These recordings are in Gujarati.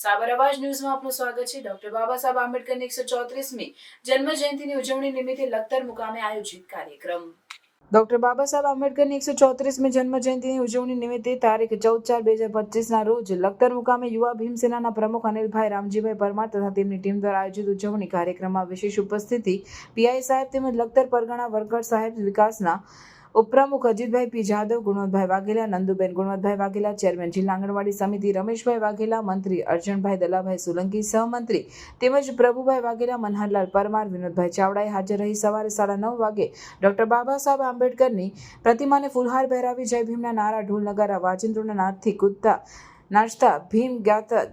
આવાજ ન્યૂઝમાં આપનું સ્વાગત છે. ડોક્ટર બાબા આંબેડકરની એકસો ચોત્રીસમી જન્મ જયંતિની ઉજવણી નિમિત્તે લખતર મુકામે આયોજિત કાર્યક્રમ. ડોક્ટર બાબા આંબેડકરની એકસો ચોત્રીસમી જન્મ જયંતિની ઉજવણી નિમિત્તે તારીખ ચૌદ ચાર બે હજાર પચીસના રોજ લખતર મુકામે યુવા ભીમસેનાના પ્રમુખ અનિલભાઈ રામજીભાઈ પરમાર તથા તેમની ટીમ દ્વારા આયોજિત ઉજવણી કાર્યક્રમમાં વિશેષ ઉપસ્થિતિ પીઆઈ સાહેબ તેમજ લખતર પરગણા વરગડ સાહેબ વિકાસના ઉપપ્રમુખ અજીતભાઈ પી જાદવ, ગુણવંતભાઈ વાઘેલા, નંદુબેન ગુણવંતભાઈ વાઘેલા, ચેરમેન જિલ્લા આંગણવાડી સમિતિ રમેશભાઈ વાઘેલા, મંત્રી અર્જણભાઈ દલાભાઈ સોલંકી, સહમંત્રી તેમજ પ્રભુભાઈ વાઘેલા, મનહરલાલ પરમાર, વિનોદભાઈ ચાવડાએ હાજર રહી સવારે સાડા નવ વાગે ડોક્ટર બાબા સાહેબ આંબેડકરની પ્રતિમાને ફુલહાર પહેરાવી જય ભીમના નારા ઢોલ નગારા વાજિંત્રોના નાદથી કૂદતા નાચતા ભીમ ગાતા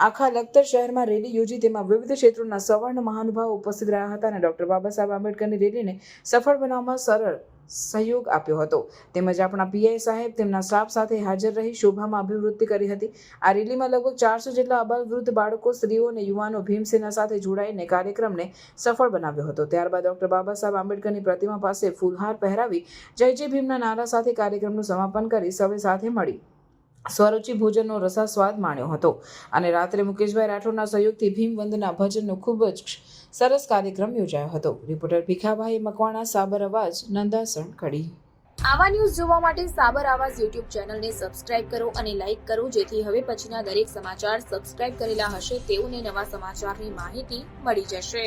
આખા લખતર શહેરમાં રેલી યોજી તેમાં વિવિધ ક્ષેત્રોના સવર્ણ મહાનુભાવો ઉપસ્થિત રહ્યા હતા અને ડોક્ટર બાબા સાહેબ આંબેડકરની રેલીને સફળ બનાવવામાં સરળ સહયોગ આપ્યો હતો. તેમજ આપણા પીઆઈ સાહેબ તેમના સ્ટાફ સાથે હાજર રહી શોભામાં અભિવૃદ્ધિ કરી હતી. આ રેલીમાં લગભગ ચારસો જેટલા અબાલવૃદ્ધ બાળકો, સ્ત્રીઓ અને યુવાનો ભીમસેના સાથે જોડાઈને કાર્યક્રમને સફળ બનાવ્યો હતો. ત્યારબાદ ડોક્ટર બાબા સાહેબ આંબેડકરની પ્રતિમા પાસે ફૂલહાર પહેરાવી જય જય ભીમના નારા સાથે કાર્યક્રમનું સમાપન કરી સૌએ સાથે મળી. સ્વરૂચિ ભોજનનો રસાસ્વાદ માણ્યો હતો. અને રાત્રે મુકેશભાઈ રાઠોડના સહયોગથી ભીમવંદના ભજનનો ખૂબ જ સરસ કાર્યક્રમ યોજાયો હતો. રિપોર્ટર ભીખાભાઈ મકવાણા, સાબર અવાજ, નંદાસણ કડી. આવા ન્યૂઝ જોવા માટે સાબર આવાજ યુટ્યુબ ચેનલને સબસ્ક્રાઇબ કરો અને લાઇક કરો, જેથી હવે પછીના દરેક સમાચાર સબસ્ક્રાઇબ કરેલા હશે તેઓને નવા સમાચારની માહિતી મળી જશે.